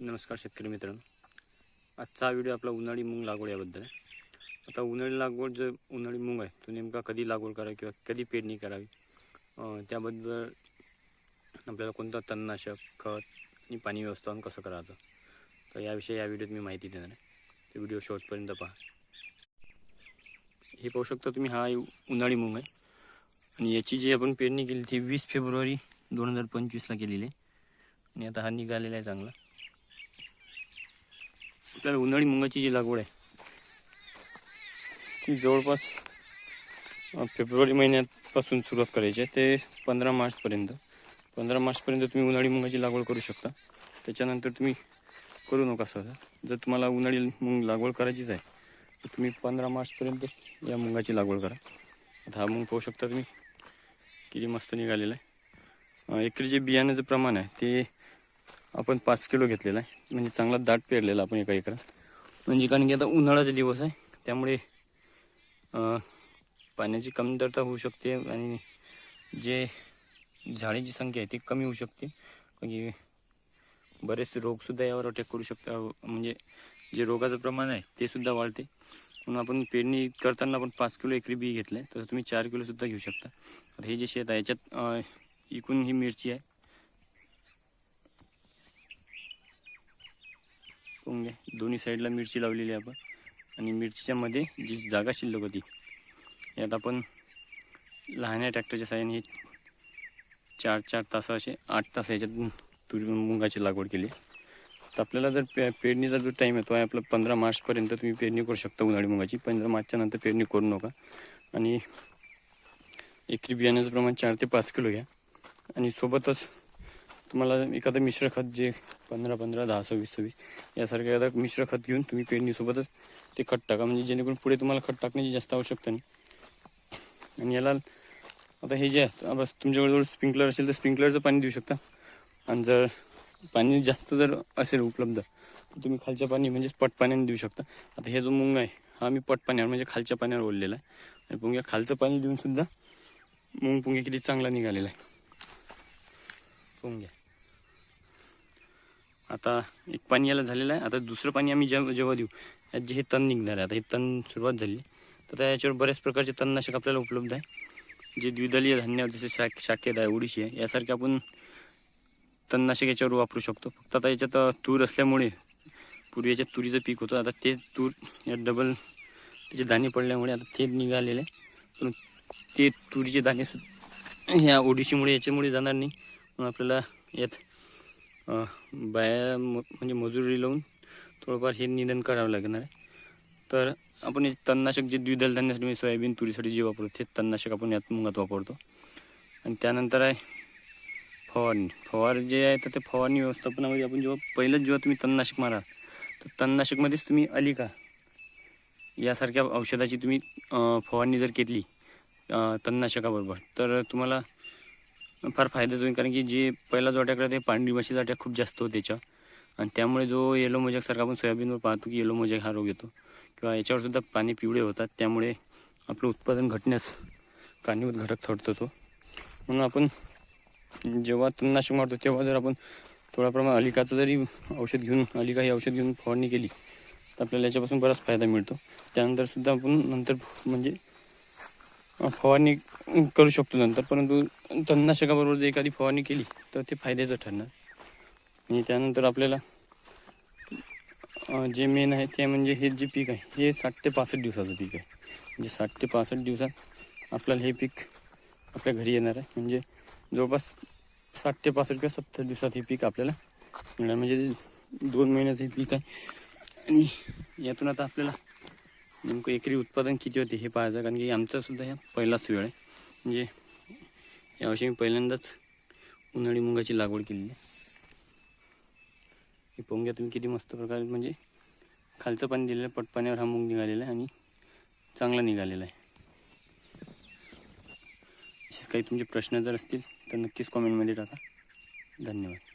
नमस्कार शेतकरी मित्रांनो. आजचा हा व्हिडिओ आपला उन्हाळी मूग लागवड याबद्दल आहे. आता उन्हाळी लागवड जो उन्हाळी मूग आहे तो नेमका कधी लागवड करावी किंवा कधी पेरणी करावी? त्याबद्दल आपल्याला कोणतं तणनाशक खत आणि पाणी व्यवस्थापन कसं करायचं? तर याविषयी या व्हिडिओत मी माहिती देणार आहे. ते व्हिडिओ शेवटपर्यंत पहा. हे पाहू शकता तुम्ही हा उन्हाळी मूग आहे. आणि याची जी आपण पेरणी केली ती वीस फेब्रुवारी दोन हजार पंचवीसला केलेली आहे. आणि आता हा निघालेला आहे चांगला. आपल्याला उन्हाळी मुंगाची जी लागवड आहे ती जवळपास फेब्रुवारी महिन्यापासून सुरुवात करायची आहे. ते पंधरा मार्चपर्यंत. पंधरा मार्चपर्यंत तुम्ही उन्हाळी मुंगाची लागवड करू शकता. त्याच्यानंतर तुम्ही करू नका सहसा जर तुम्हाला उन्हाळी मुंग लागवड करायचीच आहे तर तुम्ही पंधरा मार्चपर्यंत या मुंगाची लागवड करा. आता हा मुंग पाहू शकता तुम्ही. किती मस्त निघालेला आहे. एकरी जे बियाण्याचं प्रमाण आहे ते आपण पाच किलो घेतलेला आहे. म्हणजे चांगला दाट पेरलेला आपण एका एकरात. म्हणजे कारण की आता उन्हाळ्याचा दिवस आहे त्यामुळे पाण्याची कमतरता होऊ शकते आणि जे झाडाची संख्या आहे ती कमी होऊ शकते. कारण की बरेचसे रोगसुद्धा यावर अटॅक करू शकतात. म्हणजे जे रोगाचं प्रमाण आहे ते सुद्धा वाढते. म्हणून आपण पेरणी करताना आपण पाच किलो एकरी बी घेतलं आहे तर तुम्ही चार किलोसुद्धा घेऊ शकता. आता हे जे शेत आहे याच्यात इकून एकूण ही मिरची आहे पाहून घ्या. दोन्ही साईडला मिरची लावलेली आहे आपण. आणि मिरचीच्या मध्ये जी जागा शिल्लक होती यात आपण लहान्या ट्रॅक्टरच्या साह्याने हे चार चार तास असे आठ तास याच्यात तुरी मुंगाची लागवड केली. तर आपल्याला जर पे पेरणीचा जो टाईम आहे तो आहे आपला पंधरा मार्चपर्यंत तुम्ही पेरणी करू शकता उन्हाळी मुगाची. पंधरा मार्चच्या नंतर पेरणी करू नका. आणि एकरी बियाण्याचं प्रमाण चार ते पाच किलो घ्या. आणि सोबतच तुम्हाला एखादं मिश्र खत जे पंधरा पंधरा दहा सव्वीस सव्वीस यासारखं एखादं मिश्र खत घेऊन तुम्ही पेरणीसोबतच ते खत टाका. म्हणजे जेणेकरून पुढे तुम्हाला खत टाकण्याची जास्त आवश्यकता नाही. आणि याला आता हे जे असतं बस तुमच्याजवळ स्प्रिंकलर असेल तर स्प्रिंकलरचं पाणी देऊ शकता. आणि जर पाणी जास्त जर असेल उपलब्ध तर तुम्ही खालच्या पाणी म्हणजे पट पाण्याने देऊ शकता. आता हे जो मुंग आहे हा मी पट पाण्यावर म्हणजे खालच्या पाण्यावर ओढलेला आहे. आणि पुंग्या खालचं पाणी देऊन सुद्धा मूग पुंग्या किती चांगला निघालेला आहे. पुंग्या. आता एक पाणी याला झालेलं आहे. आता दुसरं पाणी आम्ही जेव्हा जेव्हा देऊ यात जे हे तण निघणार आहे. आता हे तण सुरुवात झाली. तर त्याच्यावर याच्यावर बऱ्याच प्रकारचे तणनाशक आपल्याला उपलब्ध आहे. जे द्विदलीय धान्य जसे शाक शाकेत आहे उडीशी आहे यासारखे आपण तणनाशक याच्यावर वापरू शकतो. फक्त आता याच्यात तूर असल्यामुळे पूर्वी याच्यात तुरीचं पीक होतं. आता तेच तूर यात डबल त्याचे दाणे पडल्यामुळे आता ते निघालेले आहे. पण ते तुरीचे दाणे ह्या ओडिशीमुळे याच्यामुळे जाणार नाही. म्हणून आपल्याला यात बाया म- म्हणजे मजुरी लावून थोडंफार हे निधन करावं लागणार आहे. तर आपण हे तणनाशक जे द्विदल धान्यासाठी म्हणजे सोयाबीन तुरीसाठी जे वापरतो ते तणनाशक आपण यात मुगात वापरतो. आणि त्यानंतर आहे फवारणी. फवार जे आहे तर ते फवारणी व्यवस्थापनामध्ये आपण जेव्हा पहिलंच जेव्हा तुम्ही तणनाशक माराल तर तणनाशकमध्येच तुम्ही अलिका. यासारख्या औषधाची तुम्ही फवारणी जर घेतली तणनाशकाबरोबर तर तुम्हाला फार फायदाच होईल कारण की जे पहिला जो अटॅक ते पांढरी माशीचा अटॅक खूप जास्त होतो त्याच्या. आणि त्यामुळे जो येलो मोजॅकसारखा आपण सोयाबीनवर पाहतो की येलो मोजॅक हा रोग येतो. किंवा याच्यावर सुद्धा पाणी पिवळे होतात त्यामुळे आपलं उत्पादन घटण्यास कारणीभूत घटक ठरतो तो. म्हणून आपण जेव्हा तणनाशक मारतो तेव्हा जर आपण थोडा प्रमाणात अलिकाचं जरी औषध घेऊन अलिका हे औषध घेऊन फवारणी केली तर आपल्याला याच्यापासून बराच फायदा मिळतो. त्यानंतरसुद्धा आपण नंतर म्हणजे फवारणी करू शकतो नंतर परंतु तणनाशकाबरोबर जर एखादी फवारणी केली तर ते फायद्याचं ठरणार. आणि त्यानंतर आपल्याला जे मेन आहे ते म्हणजे हे जे पीक आहे हे साठ ते पासष्ट दिवसाचं पीक आहे. म्हणजे साठ ते पासष्ट दिवसात आपल्याला हे पीक आपल्या घरी येणार आहे. म्हणजे जवळपास साठ ते पासष्ट किंवा सत्तर दिवसात हे पीक आपल्याला मिळणार. म्हणजे दोन महिन्याचं हे पीक आहे. आणि यातून आता आपल्याला नेमकं एकरी उत्पादन किती होते हे पाहायचं. कारण की आमचासुद्धा ह्या पहिलाच वेळ आहे. म्हणजे यावर्षी मी पहिल्यांदाच उन्हाळी मुगाची लागवड केलेली आहे. हे पोंग्या तुम्ही किती मस्त प्रकारे म्हणजे खालचं पाणी दिलेलं आहे पटपाण्यावर हा मुंग निघालेला आहे आणि चांगला निघालेला आहे. असेच काही तुमचे प्रश्न जर असतील तर नक्कीच कॉमेंटमध्ये टाका. धन्यवाद.